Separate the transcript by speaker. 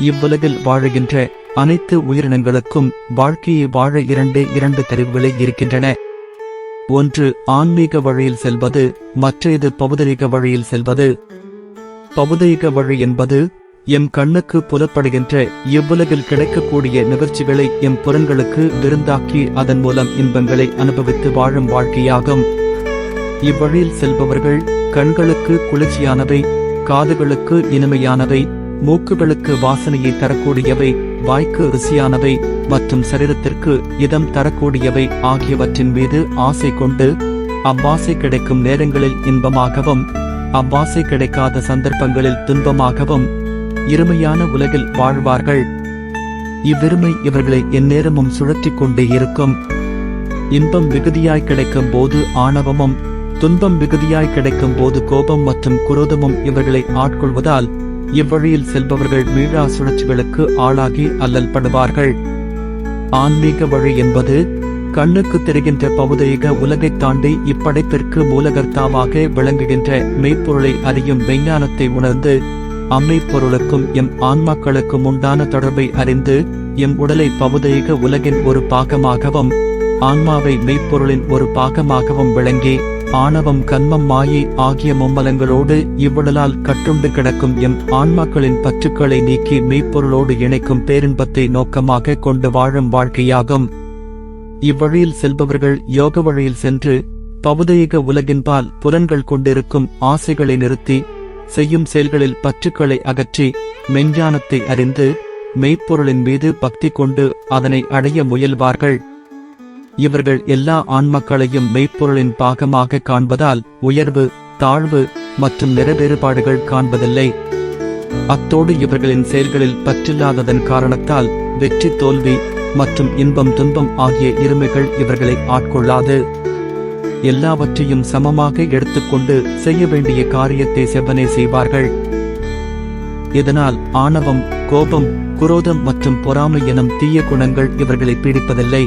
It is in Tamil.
Speaker 1: இவ்வுலகில் வாழுகின்ற அனைத்து உயிரினங்களுக்கும் வாழ்க்கையை வாழ இரண்டே இரண்டு தெரிவுகளே இருக்கின்றன. ஒன்று ஆன்மீக வழியில் செல்வது மற்றது பௌதரிக வழியில் செல்வது. பௌதீக வழி என்பது எம் கண்ணுக்கு புலப்படுகின்ற இவ்வுலகில் கிடைக்கக்கூடிய நிகழ்ச்சிகளை எம் புறங்களுக்கு விருந்தாக்கி அதன் மூலம் இன்பங்களை அனுபவித்து வாழும் வாழ்க்கையாகும். இவ்வழியில் செல்பவர்கள் கண்களுக்கு குளிர்ச்சியானவை காதுகளுக்கு இனிமையானவை மூக்குகளுக்கு வாசனையை தரக்கூடியவை வாய்க்கு ருசியானவை மற்றும் சரீரத்திற்கு இதம் தரக்கூடியவை ஆகியவற்றின் மீது ஆசை கொண்டு அவ்வாசை கிடைக்கும் நேரங்களில் இன்பமாகவும் அவ்வாசை கிடைக்காத சந்தர்ப்பங்களில் துன்பமாகவும் இருமையான உலகில் வாழ்வார்கள். இவ்விருமை இவர்களை எந்நேரமும் சுழற்றி கொண்டே இருக்கும். இன்பம் மிகுதியாய் கிடைக்கும் போது ஆணவமும் துன்பம் மிகுதியாய் கிடைக்கும் போது கோபம் மற்றும் குரோதமும் இவர்களை ஆட்கொள்வதால் இவ்வழியில் செல்பவர்கள் மீளா சுழற்சிகளுக்கு ஆளாகி அல்லல்படுவார்கள் ஆன்மீக வழி என்பது கண்ணுக்கு தெரிகின்ற பௌதீக உலகை தாண்டி இப்படைப்பிற்கு மூலகர்த்தாவாக விளங்குகின்ற மெய்ப்பொருளை அறியும் விஞ்ஞானத்தை உணர்ந்து அம்மைப்பொருளுக்கும் எம் ஆன்மாக்களுக்கும் உண்டான தொடர்பை அறிந்து எம் உடலை பௌதீக உலகின் ஒரு பாகமாகவும் ஆன்மாவை மெய்ப்பொருளின் ஒரு பாகமாகவும் விளங்கி ஆணவம் கன்மம் மாயை ஆகிய மும்மலங்களோடு இவ்வுடலால் கட்டுண்டு கிடக்கும் எம் ஆன்மாக்களின் பற்றுக்களை நீக்கி மெய்ப்பொருளோடு இணைக்கும் பேரின்பத்தை நோக்கமாக கொண்டு வாழும் வாழ்க்கையாகும். இவ்வழியில் செல்பவர்கள் யோக வழியில் சென்று பௌதீக உலகின்பால் புலன்கள் கொண்டிருக்கும் ஆசைகளை நிறுத்தி செய்யும் செயல்களில் பற்றுக்களை அகற்றி மெஞ்ஞானத்தை அறிந்து மெய்ப்பொருளின் மீது பக்தி கொண்டு அதனை அடைய முயல்வார்கள். இவர்கள் எல்லா ஆண்மக்களையும் மெய்ப்பொருளின் பாகமாக காண்பதால் உயர்வு தாழ்வு மற்றும் நிறவேறுபாடுகள் காண்பதில்லை. அத்தோடு இவர்களின் செயல்களில் பற்றில்லாததன் காரணத்தால் வெற்றி தோல்வி மற்றும் இன்பம் துன்பம் ஆகிய இருமைகள் இவர்களை ஆட்கொள்ளாது. எல்லாவற்றையும் சமமாக எடுத்துக்கொண்டு செய்ய வேண்டிய காரியத்தை செவ்வனே செய்வார்கள். இதனால் ஆணவம் கோபம் குரோதம் மற்றும் பொறாமை எனும் தீய குணங்கள் இவர்களை பீடிப்பதில்லை.